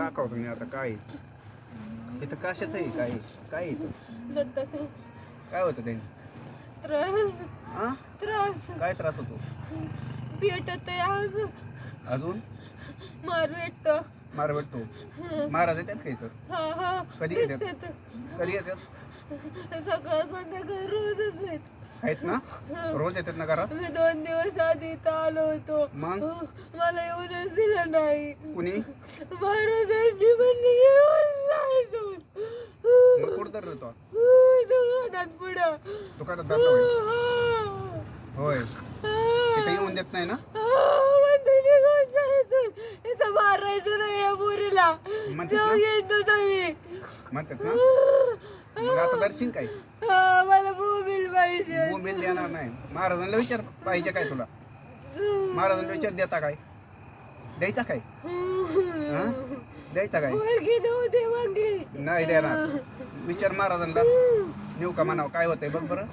दाखवतो मी आता काय आहे. इथं कशाचं आहे? काय आहे? काय आहे इथं? दत्ताचं काय होतं ते? त्रास. हा? त्रास. काय त्रास होतो? भेटत आज. अजून? मार भेटत मार भेटतो महाराज येतात का इथं? हा हा. कधी येतात? दिसतात. कधी येतात? सकाळ संध्याकाळ रोजच आहेत. आहेत ना? रोज येतात ना घरात? मी दोन दिवस आधी इथं आलो होतो. मग? मला येऊनच दिलं नाही. कुणी? महाराजांनी म्हणले येऊन जायचं. मग कुठं तर तो दुकानात पुढं. दुकानात जातो होय. होय तिथे येऊन देत नाही ना? म्हणते निघून जायचं. इथं मारायचं नाही या पुरीला. जाऊ म्हणतात ना? मग आता दर्शन काय? हा, मला पाहिजे. मोबाईल देणार नाही. महाराजांना विचार पाहिजे काय तुला? महाराजांना विचार देता काय? द्यायचा काय? हा? द्यायचा काय? नव्हती नाही देणार. विचार महाराजांना. नेऊ का म्हणावं? काय होतंय बघ बरं.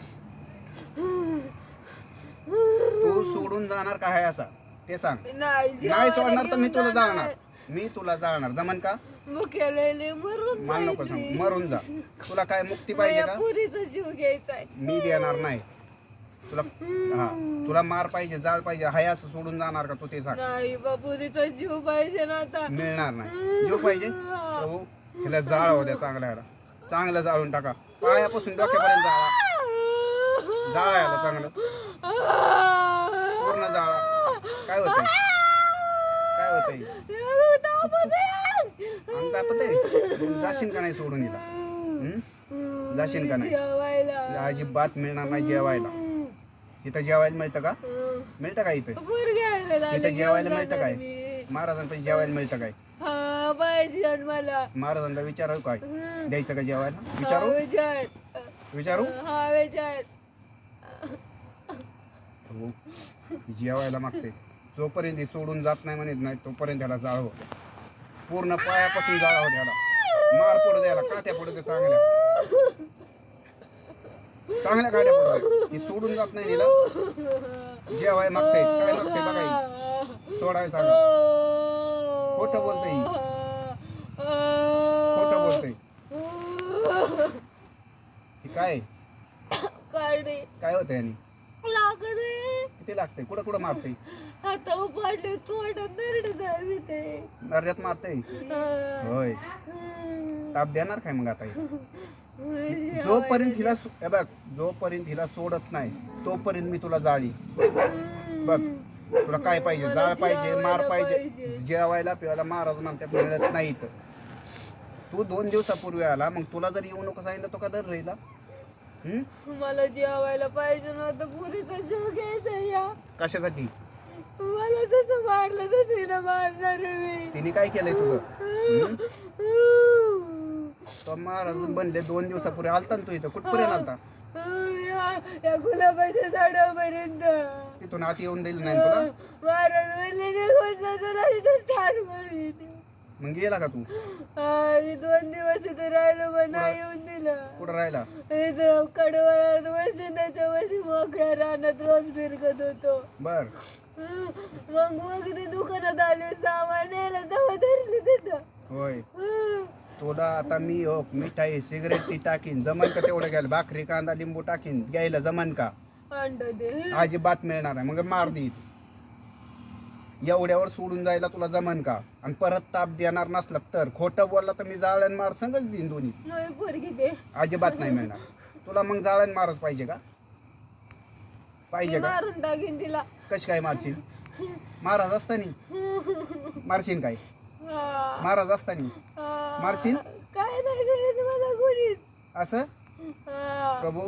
तू सोडून जाणार का आहे असा? ते सांग. नाही नाही सोडणार तर मी तुला जाणार. मी तुला जाणार जमन का? मुख्यालय मरून मला नको सांग. मरून जा. तुला काय मुक्ती पाहिजे माझ्या का? पुरीचा जीव घ्यायचाय मी देणार नाही. तुला हा. तुला मार पाहिजे जाळ पाहिजे हाय असं सोडून जाणार का तू ते सांग. नाही बापुरीचा जीव पाहिजे ना आता. मिळणार नाही. जीव पाहिजे? तिला जाळ होऊ द्या चांगल्या ह्याला. चांगलं जाळून टाका. पायापासून डोक्यापर्यंत जाळा. जाळा याला चांगलं. पूर्ण जाळा. काय होतंय? जाशील का नाही सोडून हिला? जाशील का नाही? अजिबात मिळणार नाही जेवायला. इथं जेवायला मिळतं का? मिळतं का इथं? इथं जेवायला मिळतं काय? मी. महाराजांपाशी जेवायला मिळतं काय? हा महाराजांना विचारू काय. द्यायचं का जेवायला? विचारू? हा विचार हो. जेवायला मागते. जोपर्यंत हे सोडून जात नाही म्हणत नाही तोपर्यंत त्याला जाळ पूर्ण पायापासून जाळ हो त्याला मार पडू द्यायला काट्या पडू दे चांगल्या. चांगल्या काट्या पडू दे. ही सोडून जात नाही तिला जेवाय मागते काय मागते बघा ही. सोडाय सांगा खोटं बोलते ही. खोटं बोलते ही. काय? काय होतं यांनी लागत आहे. किती लागते कुठं कुठं मारते? आता पाडले तोंडात नरड जावी ते. नर्यात मारते होय. ताप देणार काय मग आता ही? जोपर्यंत हिला सो- हे बघ जोपर्यंत हिला सोडत नाही तोपर्यंत मी तुला जाळी. बघ तुला काय पाहिजे? जाळ पाहिजे मार पाहिजे. जेवायला पिवायला महाराज म्हणतात मिळत नाही इथं तू दोन दिवसापूर्वी आला मग तुला जर येऊ नको सांगितलं तो का दर राहिला? मला जेवायला पाहिजे नव्हतं पुरीचा जीव घ्यायचा या. कशासाठी? मला जसं मारलं तसं हिला मारणार मी. तिने काय केलंय तुझं? हं? तो महाराज बनले दोन दिवसापूर्वी. आलता ना तू इथं? कुठपर्यंत आलता? या- या गुलाबाच्या झाडापर्यंत. तिथून आत येऊन देईल नाही तुला? महाराज म्हणले निघून मग गेला का तू? मी दोन दिवस इथं राहिलो पण नाही येऊन दिलं. कुठं राहिला? इथं कडवळात बसून त्याच्या वशी मोकळ्या रानात रोज फिरकत होतो. बर. मग मग ते दुकानात आले सामान यायला तेव्हा धरले तिथं. होय. तुला आता मी हो मिठाई सिगरेट ती टाकीन. जमन का तेवढं घ्यायला? भाकरी कांदा लिंबू टाकीन. घ्यायला जमन का? अंड दे. अजिबात मिळणार नाही. मग मार देईल एवढ्यावर सोडून जायला तुला जमन का? आणि परत ताप देणार नसला तर. खोटं बोलला तर मी जाळण मार संगच देईन दोन्ही. नाही पोरगी दे. अजिबात नाही मिळणार. तुला मग जाळण मारच पाहिजे का? पाहिजे का? मारून टाकीन तिला. कशी काय मारशील? महाराज असतानी? मारशील काय. महाराज असतानी. मारशील? काय नाही करायचं मला कोणी. असं? हा. प्रभू.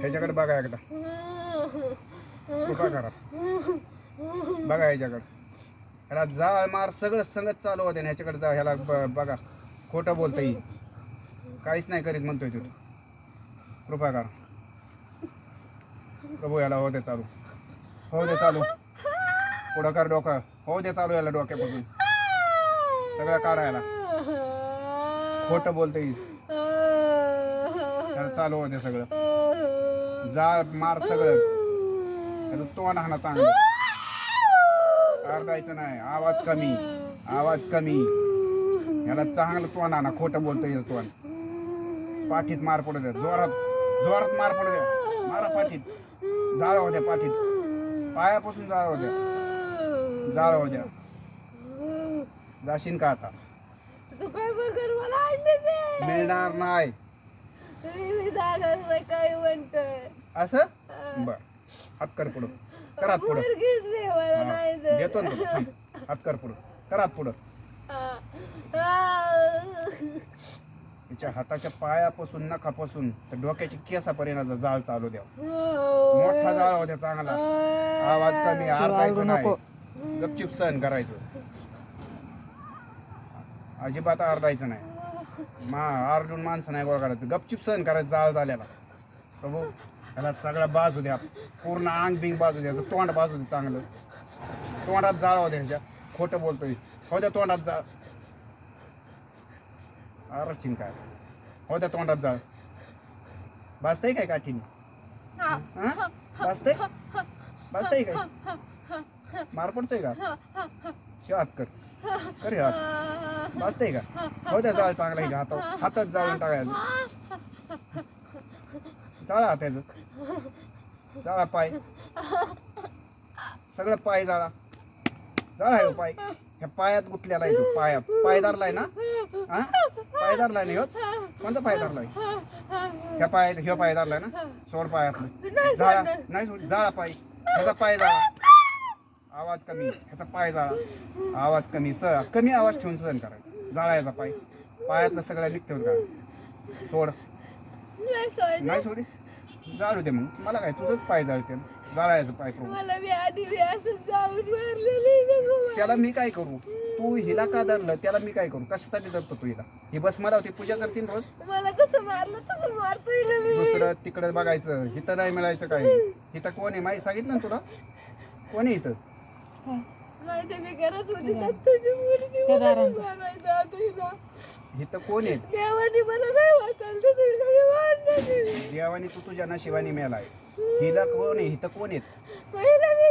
ह्याच्याकडे बघा एकदा. कृपा करा. बघा ह्याच्याकडे. ह्याला जा मार सगळं संगत चालू होते ह्याच्याकडे जा ह्याला बघा. खोटं बोलता येईल काहीच नाही करीत म्हणतोय तू. कृपा करा. प्रभू याला हो दे चालू. हो दे चालू. पुढं कर डोकं. हो दे चालू याला डोक्यापासून. सगळं काढा याला. खोटं बोलते येईल याला चालू होते सगळं. जा मार सगळं. त्याचं तोंड हाणा चांगलं. आरडायचं नाही. आवाज कमी. आवाज कमी. याला चांगलं तोंड आणा खोटं बोलतोय येईल तोंड. पाठीत मार पडू द्या जोरात जोरात मार पडू द्या मारा पाठीत. जाळ होत्या पाठीत. पायापासून जाळ होत्या जाळ होत्या जाशीन का आता? तू काय बघर मला दे. मिळणार नाही. मी मी जाणार नाही काय म्हणतोय? असं? बर. हात कर पुढं. करात पुढं. मुलगीच दे मला हा, नाही देतो. ना तो. थांब. हात कर पुढं. करात पुढं. तिच्या हाताच्या पायापासून नखापासून तर डोक्याची केसापर्यंत जाळ चालू द्या. मोठा जाळ होत्या चांगला. आवाज कमी आरडायचं नाही. गपचिप सहन करायचं. अजिबात आरडायचं नाही. मा आरडून माणसं नाही गोळा करायचं. गपचिप सहन करायचं जाळ झाल्याला. प्रभू त्याला सगळा बाजू द्या. पूर्ण अंग बिंग बाजू द्यायचं तोंड बाजू द्या चांगलं. तोंडात जाळ होत्या ह्याच्या खोटं बोलतोय. हो द्या तोंडात जाळ. आरचिन काय? हो द्या तोंडात जाळ. भाजतंय काय काठीने? हा. भाजतंय भाजतंय काय? मार पडतोय का? हे हात कर. कर हात भाजतंय का? हो द्या जाळ चांगला ह्याच्या हातात हातात जाळून टाकायचं. जाळा हाताचं. जाळा पाय. सगळं पाय जाळा. जाळा आहे हो पाय. ह्या पायात गुतलेला आहे तो पायात. पाय धरलाय ना? हा? पाय धरलाय ना ह्योच कोणता पाय धरलाय? ह्या पाय ह्यो पाय धरलाय ना? सोड पायातलं. जाळा. नाही सोड जाळा पाय. ह्याचा पाय जाळा. आवाज कमी. ह्याचा पाय जाळा. आवाज कमी. स कमी आवाज ठेवून सहन करायचा. जाळा याचा पाय. पायातलं सगळं निघते का सोड. नाही सोडी जाळू दे मग. मला काय तुझंच पाय जाळते जाळायचं पाय करू मला मी आधी मी असं जाऊन मारलेली त्याला मी काय करू? तू हिला का धरलं? त्याला मी काय करू? कशासाठी धरतो तू हिला? ही बस मला होती पूजा करतील रोज? मला कसं मारलं तसं मारतोय ना मी. दुसरं तिकडे बघायचं इथं नाही मिळायचं काय इथं कोण आहे? माहिती सांगितलं ना तुला? कोण आहे इथं? माझ्या मी करत होती दत्ताची मुलगी त्या मला दारांचं. मारायचं आता हिला. इथं कोण आहे देवाने मला नाही. देवानी तू तुझ्या नशिबाने मेलाय. हिला कोण आहे? इथं कोण आहेत? पहिला मी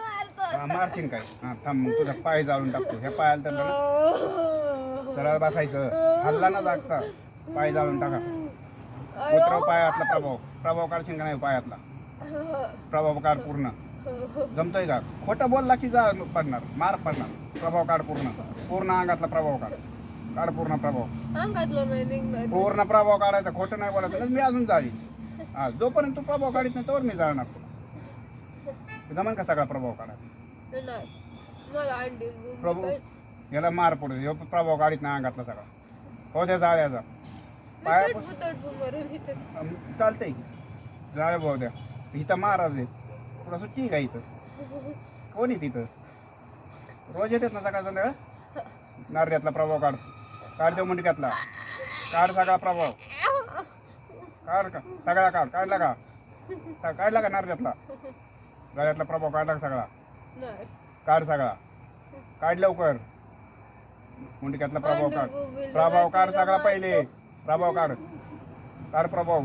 मारतो. हा, मारशील काय? हा थांब मग तुझा पाय जाळून टाकतो. ह्या पायाला तर बघ. सरळ बसायचं. हल्ला ना जागचा. पाय जाळून टाका. उतरव पायातला प्रभाव. प्रभाव काढशील का नाही पायातला? प्रभाव काढ पूर्ण. जमतोय का? खोटं बोलला की जा पडणार. मार पडणार. प्रभाव काढ पूर्ण. पूर्ण अंगातला प्रभाव काढ. काढ पूर्ण प्रभाव. अंगातलं नाही निघणार? पूर्ण प्रभाव काढायचा खोटं नाही बोलायचं. मी अजून जाळी हा जोपर्यंत तू प्रभाव काढत नाही तोवर मी जाळणार तुला. जमन का सगळा प्रभाव काढा नाही. मला अंडी बुंदी प्रभू. याला मार पडू ह्यो प्रभाव काढीत नाही अंगातला सगळा. हो द्या जाळ्याचा मरेल इथंच. अम, चालतंय. जाळ्या भाऊ द्या. इथं महाराज आहे तुला सुट्टी आहे का इथं? कोण आहे तिथं? रोज येतात ना सकाळ संध्याकाळ? नार्यातला प्रभाव काढ काढ देऊ मुंडक्यातला काढ सगळा प्रभाव. काढ का सगळा काढ. काढला का? काढला का नार्यातला गळ्यातला प्रभाव काढला का सगळा? काढ सगळा. काढ लवकर. मुंडक्यातला प्रभाव काढ. प्रभाव काढ सगळा पहिले. प्रभाव काढ. काढ प्रभाव.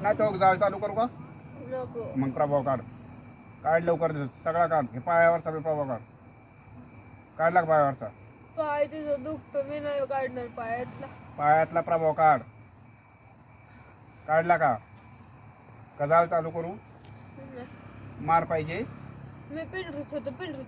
नाही तो जाळ चालू करू का? मग प्रभाव काढ. काढ लवकर. सगळा काढ. हे पायावरचा प्रभाव काढ. काढला का पायावरचा? पाय तिथं दुखतो मी नाही काढणार पायातला. पायातला प्रभाव काढ. काढला का? कजाळ चालू करू. नाही. मार पाहिजे. मी पिंडरीत होतो पिंडरीत.